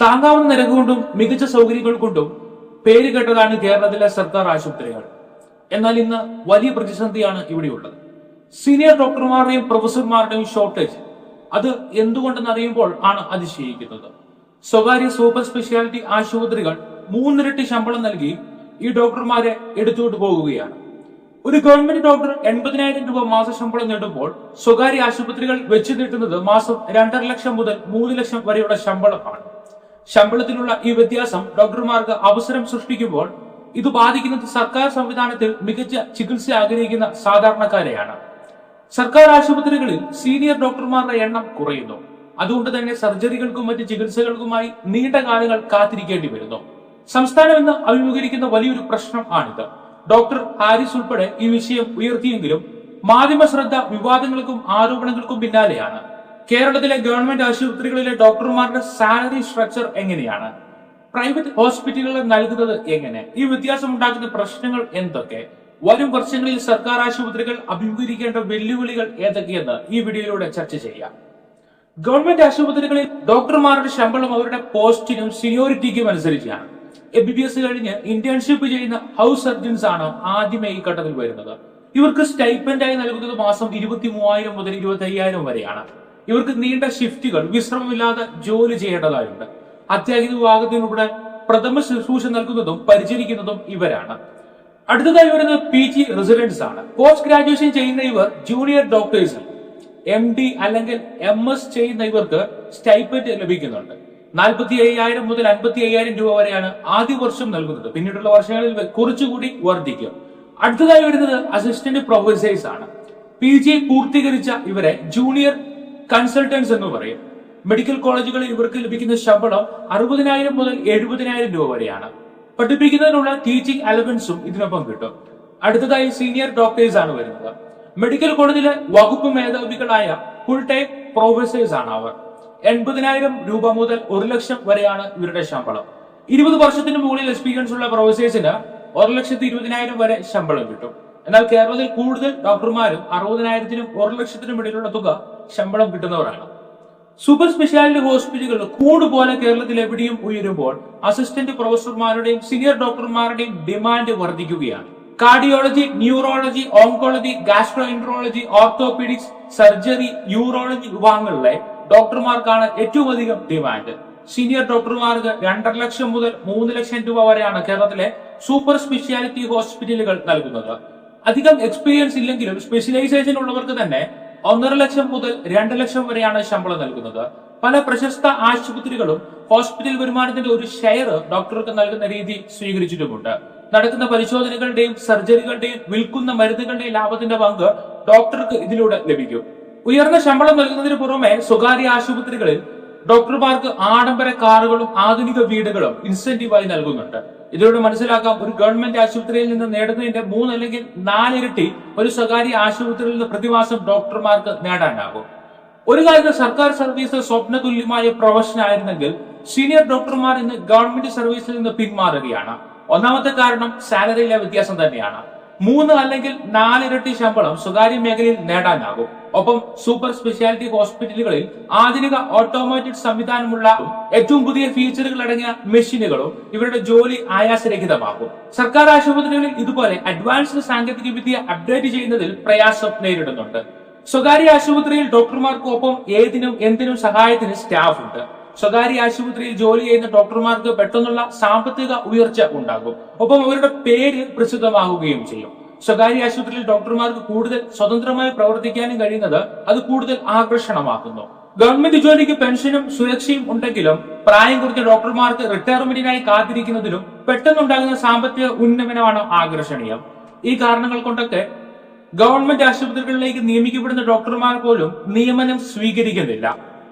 താങ്ങാവുന്ന നിരക്ക് കൊണ്ടും മികച്ച സൗകര്യങ്ങൾ കൊണ്ടും പേര് കേട്ടതാണ് കേരളത്തിലെ സർക്കാർ ആശുപത്രികൾ. എന്നാൽ ഇന്ന് വലിയ പ്രതിസന്ധിയാണ് ഇവിടെയുള്ളത്. സീനിയർ ഡോക്ടർമാരുടെയും പ്രൊഫസർമാരുടെയും ഷോർട്ടേജ് അത് എന്തുകൊണ്ടെന്ന് അറിയുമ്പോൾ ആണ് അതിശയിക്കുന്നത്. സ്വകാര്യ സൂപ്പർ സ്പെഷ്യാലിറ്റി ആശുപത്രികൾ മൂന്നിരട്ടി ശമ്പളം നൽകി ഈ ഡോക്ടർമാരെ എടുത്തുകൊണ്ട് പോകുകയാണ്. ഒരു ഗവൺമെന്റ് ഡോക്ടർ എൺപതിനായിരം രൂപ മാസ ശമ്പളം നേടുമ്പോൾ സ്വകാര്യ ആശുപത്രികൾ വെച്ച് നീട്ടുന്നത് മാസം രണ്ടര ലക്ഷം മുതൽ മൂന്ന് ലക്ഷം വരെയുള്ള ശമ്പളമാണ്. ശമ്പളത്തിലുള്ള ഈ വ്യത്യാസം ഡോക്ടർമാർക്ക് അവസരം സൃഷ്ടിക്കുമ്പോൾ ഇത് ബാധിക്കുന്നത് സർക്കാർ സംവിധാനത്തിൽ മികച്ച ചികിത്സ ആഗ്രഹിക്കുന്ന സാധാരണക്കാരെയാണ്. സർക്കാർ ആശുപത്രികളിൽ സീനിയർ ഡോക്ടർമാരുടെ എണ്ണം കുറയുന്നു. അതുകൊണ്ട് തന്നെ സർജറികൾക്കും മറ്റ് ചികിത്സകൾക്കുമായി നീണ്ട കാലങ്ങൾ കാത്തിരിക്കേണ്ടി വരുന്നു. സംസ്ഥാനം ഇന്ന് അഭിമുഖീകരിക്കുന്ന വലിയൊരു പ്രശ്നം ആണിത്. ഡോക്ടർ ഹാരിസ് ഉൾപ്പെടെ ഈ വിഷയം ഉയർത്തിയെങ്കിലും മാധ്യമ ശ്രദ്ധ വിവാദങ്ങൾക്കും ആരോപണങ്ങൾക്കും പിന്നാലെയാണ്. കേരളത്തിലെ ഗവൺമെന്റ് ആശുപത്രികളിലെ ഡോക്ടർമാരുടെ സാലറി സ്ട്രക്ചർ എങ്ങനെയാണ്? പ്രൈവറ്റ് ഹോസ്പിറ്റലുകളിൽ നൽകുന്നത് എങ്ങനെ? ഈ വ്യത്യാസം ഉണ്ടാക്കുന്ന പ്രശ്നങ്ങൾ എന്തൊക്കെ? വരും വർഷങ്ങളിൽ സർക്കാർ ആശുപത്രികൾ അഭിമുഖീകരിക്കേണ്ട വെല്ലുവിളികൾ ഏതൊക്കെയെന്ന് ഈ വീഡിയോയിലൂടെ ചർച്ച ചെയ്യാം. ഗവൺമെന്റ് ആശുപത്രികളിൽ ഡോക്ടർമാരുടെ ശമ്പളം അവരുടെ പോസ്റ്റിനും സീനിയോറിറ്റിക്കും അനുസരിച്ചാണ്. എം ബി ബി എസ് കഴിഞ്ഞ് ഇന്റേൺഷിപ്പ് ചെയ്യുന്ന ഹൗസ് സർജൻസ് ആണ് ആദ്യമേ ഈ ഘട്ടത്തിൽ വരുന്നത്. ഇവർക്ക് സ്റ്റൈപ്പൻഡായി നൽകുന്നത് മാസം ഇരുപത്തി മൂവായിരം മുതൽ ഇരുപത്തി അയ്യായിരം വരെയാണ്. ഇവർക്ക് നീണ്ട ഷിഫ്റ്റുകൾ വിശ്രമമില്ലാതെ ജോലി ചെയ്യേണ്ടതായുണ്ട്. അത്യാഹിത വിഭാഗത്തിലൂടെ പ്രഥമ ശുശ്രൂഷ നൽകുന്നതും പരിചരിക്കുന്നതും ഇവരാണ്. അടുത്തതായി വരുന്നത് പി ജി റെസിഡൻസ് ആണ്. പോസ്റ്റ് ഗ്രാജുവേഷൻ ചെയ്യുന്ന ഇവർ ജൂനിയർ ഡോക്ടേഴ്സ് എം ഡി അല്ലെങ്കിൽ എം എസ് ചെയ്യുന്ന ഇവർക്ക് സ്റ്റൈപ്പൻഡ് ലഭിക്കുന്നുണ്ട്. നാൽപ്പത്തി അയ്യായിരം മുതൽ അൻപത്തി അയ്യായിരം രൂപ വരെയാണ് ആദ്യ വർഷം നൽകുന്നത്. പിന്നീടുള്ള വർഷങ്ങളിൽ കുറച്ചുകൂടി വർദ്ധിക്കും. അടുത്തതായി വരുന്നത് അസിസ്റ്റന്റ് പ്രൊഫസേഴ്സ് ആണ്. പി ജി പൂർത്തീകരിച്ച ഇവരെ ജൂനിയർ കൺസൾട്ടൻസ് എന്ന് പറയും. മെഡിക്കൽ കോളേജുകളിൽ ഇവർക്ക് ലഭിക്കുന്ന ശമ്പളം അറുപതിനായിരം മുതൽ എഴുപതിനായിരം രൂപ വരെയാണ്. പഠിപ്പിക്കുന്നതിനുള്ള ടീച്ചിങ് അലവൻസും ഇതിനൊപ്പം കിട്ടും. അടുത്തതായി സീനിയർ ഡോക്ടേഴ്സ് ആണ് വരുന്നത്. മെഡിക്കൽ കോളേജിലെ വകുപ്പ് മേധാവികളായ ഫുൾ ടൈം പ്രൊഫസേഴ്സ് ആണ് അവർ. എൺപതിനായിരം രൂപ മുതൽ ഒരു ലക്ഷം വരെയാണ് ഇവരുടെ ശമ്പളം. ഇരുപത് വർഷത്തിന് മുകളിൽ എക്സ്പീരിയൻസ് ഉള്ള പ്രൊഫസേഴ്സിന് ഒരു ലക്ഷത്തി ഇരുപതിനായിരം വരെ ശമ്പളം കിട്ടും. എന്നാൽ കേരളത്തിൽ കൂടുതൽ ഡോക്ടർമാരും അറുപതിനായിരത്തിനും ഒരു ലക്ഷത്തിനും ഇടയിലുള്ള തുക ശമ്പളം കിട്ടുന്നവരാണ്. സൂപ്പർ സ്പെഷ്യാലിറ്റി ഹോസ്പിറ്റലുകൾ കൂട് പോലെ കേരളത്തിൽ എവിടെയും ഉയരുമ്പോൾ അസിസ്റ്റന്റ് പ്രൊഫസർമാരുടെയും സീനിയർ ഡോക്ടർമാരുടെയും ഡിമാൻഡ് വർദ്ധിക്കുകയാണ്. Cardiology neurology oncology gastroenterology orthopaedics surgery urology വിഭാഗങ്ങളിലെ ഡോക്ടർമാർക്കാണ് ഏറ്റവും അധികം ഡിമാൻഡ്. സീനിയർ ഡോക്ടർമാർക്ക് രണ്ടര ലക്ഷം മുതൽ മൂന്ന് ലക്ഷം രൂപ വരെയാണ് കേരളത്തിലെ സൂപ്പർ സ്പെഷ്യാലിറ്റി ഹോസ്പിറ്റലുകൾ നൽകുന്നത്. അധികം എക്സ്പീരിയൻസ് ഇല്ലെങ്കിലും സ്പെഷ്യലൈസേഷൻ ഉള്ളവർക്ക് തന്നെ ഒന്നര ലക്ഷം മുതൽ രണ്ട് ലക്ഷം വരെയാണ് ശമ്പളം നൽകുന്നത്. പല പ്രശസ്ത ആശുപത്രികളും ഹോസ്പിറ്റൽ വരുമാനത്തിന്റെ ഒരു ഷെയർ ഡോക്ടർക്ക് നൽകുന്ന രീതി സ്വീകരിച്ചിട്ടുമുണ്ട്. നടക്കുന്ന പരിശോധനകളുടെയും സർജറികളുടെയും വിൽക്കുന്ന മരുന്നുകളുടെയും ലാഭത്തിന്റെ പങ്ക് ഡോക്ടർക്ക് ഇതിലൂടെ ലഭിക്കും. ഉയർന്ന ശമ്പളം നൽകുന്നതിന് പുറമെ സ്വകാര്യ ആശുപത്രികളിൽ ഡോക്ടർമാർക്ക് ആഡംബര കാറുകളും ആധുനിക വീടുകളും ഇൻസെന്റീവായി നൽകുന്നുണ്ട്. ഇതിലൂടെ മനസ്സിലാക്കാം ഒരു ഗവൺമെന്റ് ആശുപത്രിയിൽ നിന്ന് നേടുന്നതിന്റെ മൂന്ന് അല്ലെങ്കിൽ നാലിരട്ടി ഒരു സ്വകാര്യ ആശുപത്രിയിൽ നിന്ന് പ്രതിമാസം ഡോക്ടർമാർക്ക് നേടാനാകും. ഒരു കാലത്ത് സർക്കാർ സർവീസ് സ്വപ്ന തുല്യമായ പ്രൊഫഷൻ ആയിരുന്നെങ്കിൽ സീനിയർ ഡോക്ടർമാർ ഇന്ന് ഗവൺമെന്റ് സർവീസിൽ നിന്ന് പിന്മാറുകയാണ്. ഒന്നാമത്തെ കാരണം സാലറിയിലെ വ്യത്യാസം തന്നെയാണ്. മൂന്ന് അല്ലെങ്കിൽ നാലിരട്ടി ശമ്പളം സ്വകാര്യ മേഖലയിൽ നേടാനാകും. ഒപ്പം സൂപ്പർ സ്പെഷ്യാലിറ്റി ഹോസ്പിറ്റലുകളിൽ ആധുനിക ഓട്ടോമാറ്റിക് സംവിധാനമുള്ള ഏറ്റവും പുതിയ ഫീച്ചറുകൾ അടങ്ങിയ മെഷീനുകളും ഇവരുടെ ജോലി ആയാസരഹിതമാകും സർക്കാർ ആശുപത്രികളിൽ ഇതുപോലെ അഡ്വാൻസ്ഡ് സാങ്കേതിക വിദ്യ അപ്ഡേറ്റ് ചെയ്യുന്നതിൽ പ്രയാസം നേരിടുന്നുണ്ട്. സ്വകാര്യ ആശുപത്രിയിൽ ഡോക്ടർമാർക്കൊപ്പം ഏതിനും എന്തിനും സഹായത്തിന് സ്റ്റാഫ് ഉണ്ട് സ്വകാര്യ ആശുപത്രിയിൽ ജോലി ചെയ്യുന്ന ഡോക്ടർമാർക്ക് പെട്ടെന്നുള്ള സാമ്പത്തിക ഉയർച്ച ഉണ്ടാകും. ഒപ്പം അവരുടെ പേര് പ്രസിദ്ധമാകുകയും ചെയ്യും. സ്വകാര്യ ആശുപത്രിയിൽ ഡോക്ടർമാർക്ക് കൂടുതൽ സ്വതന്ത്രമായി പ്രവർത്തിക്കാനും കഴിയുന്നത് അത് കൂടുതൽ ആകർഷണമാക്കുന്നു. ഗവൺമെന്റ് ജോലിക്ക് പെൻഷനും സുരക്ഷയും ഉണ്ടെങ്കിലും പ്രായം കുറഞ്ഞ ഡോക്ടർമാർക്ക് റിട്ടയർമെന്റിനായി കാത്തിരിക്കുന്നതിലും പെട്ടെന്നുണ്ടാകുന്ന സാമ്പത്തിക ഉന്നമനമാണ് ആകർഷണീയം. ഈ കാരണങ്ങൾ കൊണ്ടൊക്കെ ഗവൺമെന്റ് ആശുപത്രികളിലേക്ക് നിയമിക്കപ്പെടുന്ന ഡോക്ടർമാർ പോലും നിയമനം സ്വീകരിക്കുന്നില്ല.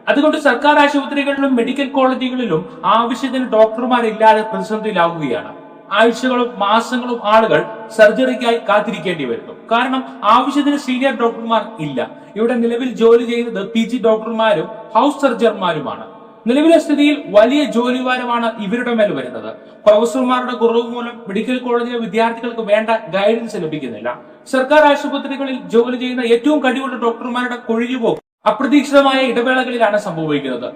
അതുകൊണ്ട് സർക്കാർ ആശുപത്രികളിലും മെഡിക്കൽ കോളേജുകളിലും ആവശ്യത്തിന് ഡോക്ടർമാരില്ലാതെ പ്രതിസന്ധിയിലാവുകയാണ്. ആഴ്ചകളും മാസങ്ങളും ആളുകൾ സർജറിക്കായി കാത്തിരിക്കേണ്ടി വരുന്നു. കാരണം ആവശ്യത്തിന് സീനിയർ ഡോക്ടർമാർ ഇല്ല. ഇവിടെ നിലവിൽ ജോലി ചെയ്യുന്നത് പി ജി ഡോക്ടർമാരും ഹൗസ് സർജർമാരുമാണ് നിലവിലെ സ്ഥിതിയിൽ വലിയ ജോലിഭാരമാണ് ഇവരുടെ മേൽ വരുന്നത്. പ്രൊഫസർമാരുടെ കുറവ് മൂലം മെഡിക്കൽ കോളേജിലെ വിദ്യാർത്ഥികൾക്ക് വേണ്ട ഗൈഡൻസ് ലഭിക്കുന്നില്ല. സർക്കാർ ആശുപത്രികളിൽ ജോലി ചെയ്യുന്ന ഏറ്റവും കഴിവുള്ള ഡോക്ടർമാരുടെ കൊഴിഞ്ഞുപോക്ക് അപ്രതീക്ഷിതമായ ഇടവേളകളിലാണ് സംഭവിക്കുന്നത്.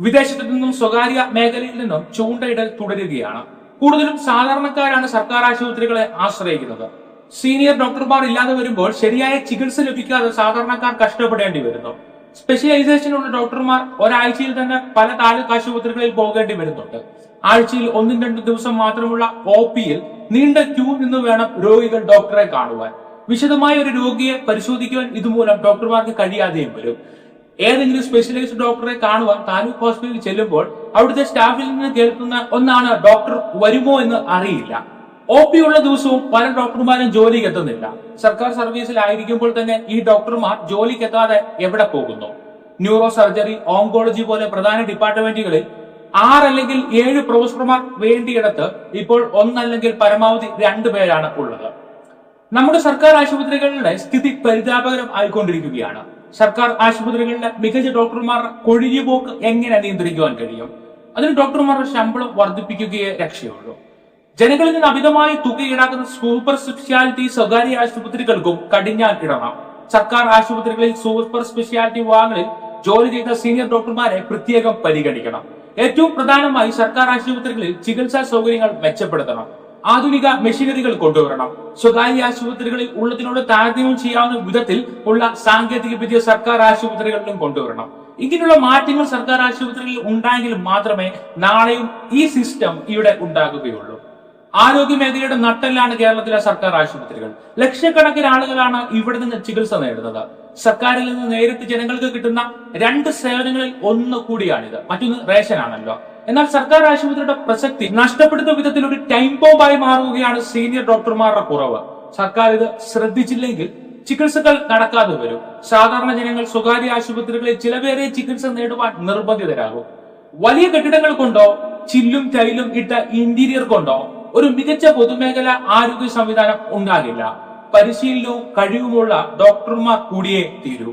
വിദേശത്തു നിന്നും സ്വകാര്യ മേഖലയിൽ നിന്നും ചൂണ്ടയിടൽ തുടരുകയാണ്. കൂടുതലും സാധാരണക്കാരാണ് സർക്കാർ ആശുപത്രികളെ ആശ്രയിക്കുന്നത്. സീനിയർ ഡോക്ടർമാർ ഇല്ലാതെ വരുമ്പോൾ ശരിയായ ചികിത്സ ലഭിക്കാതെ സാധാരണക്കാർ കഷ്ടപ്പെടേണ്ടി വരുന്നു. സ്പെഷ്യലൈസേഷനുള്ള ഡോക്ടർമാർ ഒരാഴ്ചയിൽ തന്നെ പല താലൂക്ക് ആശുപത്രികളിൽ പോകേണ്ടി വരുന്നുണ്ട്. ആഴ്ചയിൽ ഒന്നും രണ്ടും ദിവസം മാത്രമുള്ള ഒ പിയിൽ നീണ്ട ക്യൂ നിന്ന് വേണം രോഗികൾ ഡോക്ടറെ കാണുവാൻ. വിശദമായ ഒരു രോഗിയെ പരിശോധിക്കുവാൻ ഇതുമൂലം ഡോക്ടർമാർക്ക് കഴിയാതെയും വരും. ഏതെങ്കിലും സ്പെഷ്യലൈസ്ഡ് ഡോക്ടറെ കാണുവാൻ താലൂക്ക് ഹോസ്പിറ്റലിൽ ചെല്ലുമ്പോൾ അവിടുത്തെ സ്റ്റാഫിൽ നിന്ന് കേൾക്കുന്ന ഒന്നാണ് ഡോക്ടർ വരുമോ എന്ന് അറിയില്ല. ഒ പി ഉള്ള ദിവസവും പല ഡോക്ടർമാരും ജോലിക്ക് എത്തുന്നില്ല. സർക്കാർ സർവീസിലായിരിക്കുമ്പോൾ തന്നെ ഈ ഡോക്ടർമാർ ജോലിക്ക് എത്താതെ എവിടെ പോകുന്നു? ന്യൂറോ സർജറി ഓങ്കോളജി പോലെ പ്രധാന ഡിപ്പാർട്ട്മെന്റുകളിൽ ആറ് അല്ലെങ്കിൽ ഏഴ് പ്രൊഫസർമാർ വേണ്ടിയിടത്ത് ഇപ്പോൾ ഒന്നല്ലെങ്കിൽ പരമാവധി രണ്ടു പേരാണ് ഉള്ളത്. നമ്മുടെ സർക്കാർ ആശുപത്രികളുടെ സ്ഥിതി പരിതാപകരം ആയിക്കൊണ്ടിരിക്കുകയാണ് സർക്കാർ ആശുപത്രികളിലെ മികച്ച ഡോക്ടർമാർ കൊഴിഞ്ഞുപോക്ക് എങ്ങനെ നിയന്ത്രിക്കുവാൻ കഴിയും? അതിന് ഡോക്ടർമാരുടെ ശമ്പളം വർദ്ധിപ്പിക്കുകയേ രക്ഷയുള്ളൂ. ജനങ്ങളിൽ നിന്ന് അമിതമായ തുക ഈടാക്കുന്ന സൂപ്പർ സ്പെഷ്യാലിറ്റി സ്വകാര്യ ആശുപത്രികൾക്കും കടിഞ്ഞാൻ ഇടണം സർക്കാർ ആശുപത്രികളിൽ സൂപ്പർ സ്പെഷ്യാലിറ്റി വിഭാഗങ്ങളിൽ ജോലി ചെയ്ത സീനിയർ ഡോക്ടർമാരെ പ്രത്യേകം പരിഗണിക്കണം. ഏറ്റവും പ്രധാനമായി സർക്കാർ ആശുപത്രികളിൽ ചികിത്സാ സൗകര്യങ്ങൾ മെച്ചപ്പെടുത്തണം. ആധുനിക മെഷീനറികൾ കൊണ്ടുവരണം. സ്വകാര്യ ആശുപത്രികളിൽ ഉള്ളതിനോട് താരതമ്യം ചെയ്യാവുന്ന വിധത്തിൽ ഉള്ള സാങ്കേതിക വിദ്യ സർക്കാർ ആശുപത്രികളിലും കൊണ്ടുവരണം. ഇങ്ങനെയുള്ള മാറ്റങ്ങൾ സർക്കാർ ആശുപത്രികളിൽ ഉണ്ടായെങ്കിൽ മാത്രമേ നാളെയും ഈ സിസ്റ്റം ഇവിടെ ഉണ്ടാകുകയുള്ളൂ. ആരോഗ്യ മേഖലയുടെ നട്ടെല്ലാണ് കേരളത്തിലെ സർക്കാർ ആശുപത്രികൾ. ലക്ഷക്കണക്കിന് ആളുകളാണ് ഇവിടെ നിന്ന് ചികിത്സ നേടുന്നത്. സർക്കാരിൽ നിന്ന് നേരിട്ട് ജനങ്ങൾക്ക് കിട്ടുന്ന രണ്ട് സേവനങ്ങളിൽ ഒന്ന് കൂടിയാണിത്. മറ്റൊന്ന് റേഷൻ ആണല്ലോ എന്നാൽ സർക്കാർ ആശുപത്രിയുടെ പ്രസക്തി നഷ്ടപ്പെടുന്ന വിധത്തിൽ ഒരു ടൈം ബോംബായി മാറുകയാണ് സീനിയർ ഡോക്ടർമാരുടെ കുറവ്. സർക്കാർ ഇത് ശ്രദ്ധിച്ചില്ലെങ്കിൽ ചികിത്സകൾ നടക്കാതെ വരും. സാധാരണ ജനങ്ങൾ സ്വകാര്യ ആശുപത്രികളിൽ ചിലവേറെ ചികിത്സ നേടുവാൻ നിർബന്ധിതരാകും. വലിയ കെട്ടിടങ്ങൾ കൊണ്ടോ ചില്ലും ടൈലും ഇട്ട ഇന്റീരിയർ കൊണ്ടോ ഒരു മികച്ച പൊതുമേഖല ആരോഗ്യ സംവിധാനം ഉണ്ടാകില്ല. പരിശീലനവും കഴിവുമുള്ള ഡോക്ടർമാർ കൂടിയേ തീരൂ.